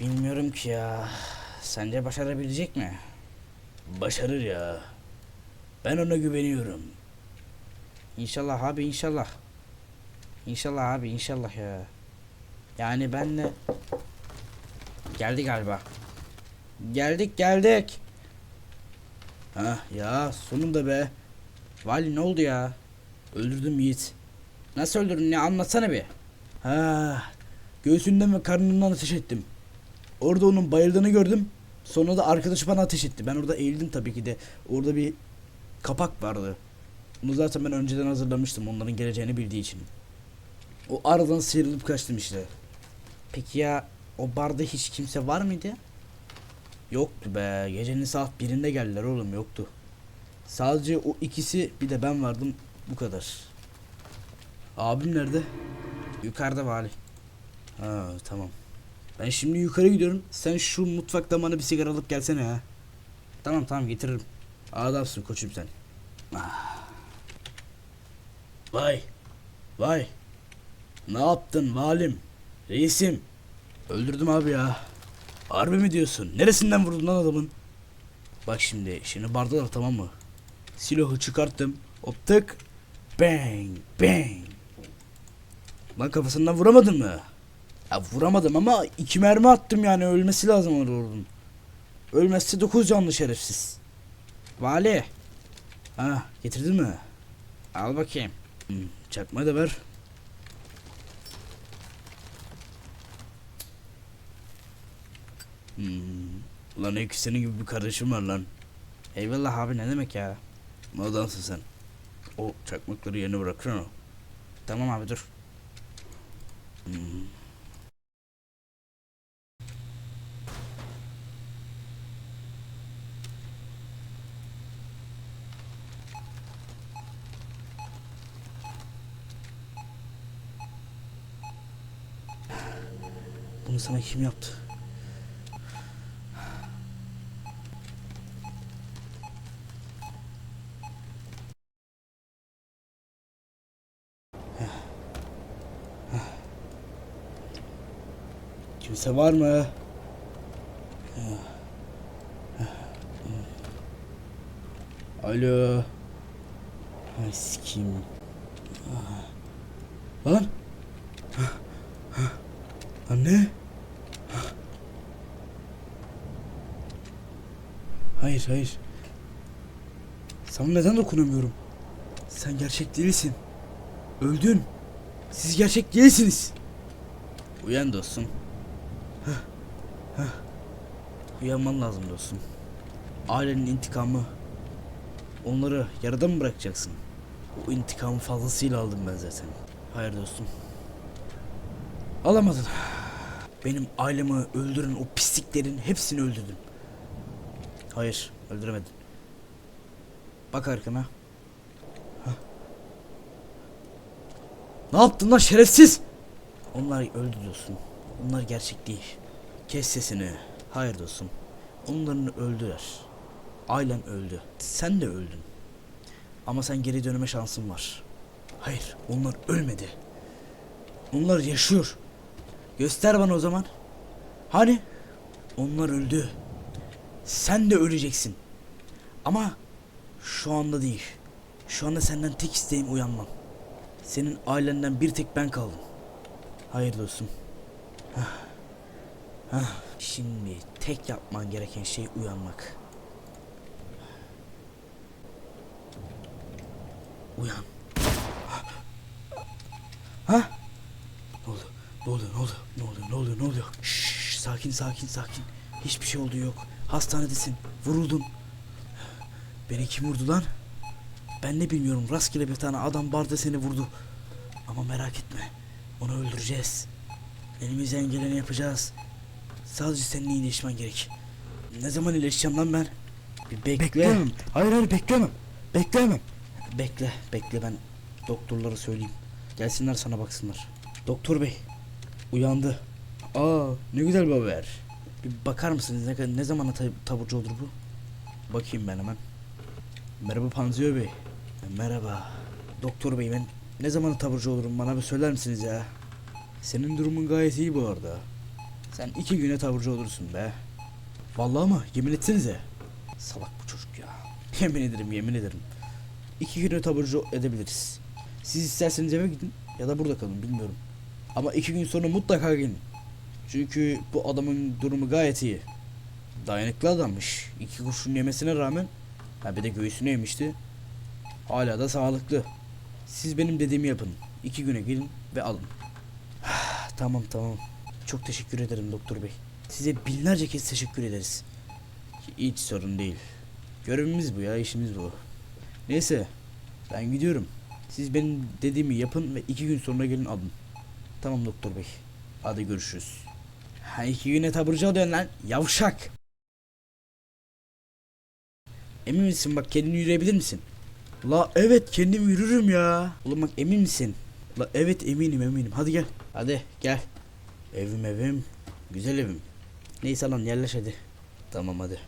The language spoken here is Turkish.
Bilmiyorum ki ya. Sence başarabilecek mi? Başarır ya. Ben ona güveniyorum. İnşallah abi inşallah. İnşallah abi inşallah ya. Yani ben de... Geldi galiba. Geldik geldik. Ha ya sonunda be. Vali ne oldu ya? Öldürdüm Yiğit. Nasıl öldürdün ya anlatsana bir. Ha göğsünden ve karnından ateş ettim. Orada onun bayıldığını gördüm. Sonra da arkadaşı bana ateş etti. Ben orada eğildim tabii ki de. Orada bir kapak vardı. Bunu zaten ben önceden hazırlamıştım onların geleceğini bildiği için. O aradan sıyrılıp kaçtım işte. Peki ya o barda hiç kimse var mıydı? Yoktu be. Gecenin saat birinde geldiler oğlum yoktu. Sadece o ikisi bir de ben vardım bu kadar. Abim nerede? Yukarıda vali. Ha tamam. Ben şimdi yukarı gidiyorum. Sen şu mutfakta bana bir sigara alıp gelsene ha. Tamam tamam getiririm. Adamsın koçum sen. Ah. Vay. Vay. Ne yaptın valim? Reisim. Öldürdüm abi ya. Harbi mi diyorsun? Neresinden vurdun lan adamın? Bak şimdi, şimdi bardalar tamam mı? Silahı çıkarttım. Hop tık. Bang bang. Lan kafasından vuramadın mı? Ya vuramadım ama iki mermi attım yani ölmesi lazım onun. Ölmezse dokuz canlı şerefsiz. Vali. Ha getirdin mi? Al bakayım. Hmm, da ver. Hmm. Lan Öykü senin gibi bir kardeşim var lan. Eyvallah abi ne demek ya. Ne adamsın sen. O çakmakları yerine bırakır o. Tamam abi dur. Hmm. Bunu sana kim yaptı? Kimse var mı? Alo. Ay. Lan. Anne. Hayır hayır. Sana neden dokunamıyorum? Sen gerçek değilsin. Öldün. Siz gerçek değilsiniz. Uyan dostum. Uyanman lazım dostum. Ailenin intikamı. Onları yarıda mı bırakacaksın? O intikamı fazlasıyla aldım ben zaten. Hayır dostum. Alamadın. Benim ailemi öldüren o pisliklerin hepsini öldürdüm. Hayır, öldüremedin. Bak arkana. Hah. Ne yaptın lan şerefsiz? Onlar öldü dostum. Onlar gerçek değil. Kes sesini. Hayır dostum. Onların öldüler. Ailen öldü. Sen de öldün. Ama sen geri dönme şansın var. Hayır, onlar ölmedi. Onlar yaşıyor. Göster bana o zaman. Hani? Onlar öldü. Sen de öleceksin. Ama şu anda değil. Şu anda senden tek isteğim uyanman. Senin ailenden bir tek ben kaldım. Hayır dostum. Hah. Hah. Şimdi tek yapman gereken şey uyanmak. Uyan. Ha? Ne oluyor? Ne oluyor? Ne oluyor? Ne oluyor? Ne oluyor? Ne oluyor? Şşş, sakin sakin sakin. Hiçbir şey olduğu yok. Hastanedesin. Vuruldun. Beni kim vurdu lan? Ben ne bilmiyorum. Rastgele bir tane adam barda seni vurdu. Ama merak etme. Onu öldüreceğiz. Elimizden geleni yapacağız. Sadece senin iyileşmen gerek. Ne zaman iyileşeceğim lan ben? Bir bekle. Bekleyemem. Hayır hayır bekleyemem. Bekleyemem. Bekle, bekle ben doktorlara söyleyeyim. Gelsinler sana baksınlar. Doktor bey, uyandı. Aa, ne güzel bir haber. Bir bakar mısınız ne, ne zamana ta- taburcu olur bu? Bakayım ben hemen. Merhaba Panziyo bey. Merhaba. Doktor bey ben ne zaman taburcu olurum bana bir söyler misiniz ya? Senin durumun gayet iyi bu arada. Sen iki güne taburcu olursun be. Vallahi mı? Yemin etsenize. Salak bu çocuk ya. Yemin ederim yemin ederim. İki güne taburcu edebiliriz. Siz isterseniz eve gidin ya da burada kalın bilmiyorum. Ama iki gün sonra mutlaka gelin. Çünkü bu adamın durumu gayet iyi. Dayanıklı adammış. İki kurşun yemesine rağmen ha bir de göğsünü yemişti. Hala da sağlıklı. Siz benim dediğimi yapın. İki güne gelin ve alın. tamam tamam. Çok teşekkür ederim doktor bey. Size binlerce kez teşekkür ederiz. Hiç sorun değil. Görevimiz bu ya işimiz bu. Neyse ben gidiyorum. Siz benim dediğimi yapın ve iki gün sonra gelin alın. Tamam doktor bey. Hadi görüşürüz. Ha iki güne taburcu oluyorsun lan. Yavşak. Emin misin bak kendini yürüyebilir misin? La evet kendim yürürüm ya. Oğlum bak emin misin? La evet eminim eminim. Hadi gel. Hadi gel. Evim evim. Güzel evim. Neyse lan yerleş hadi. Tamam hadi.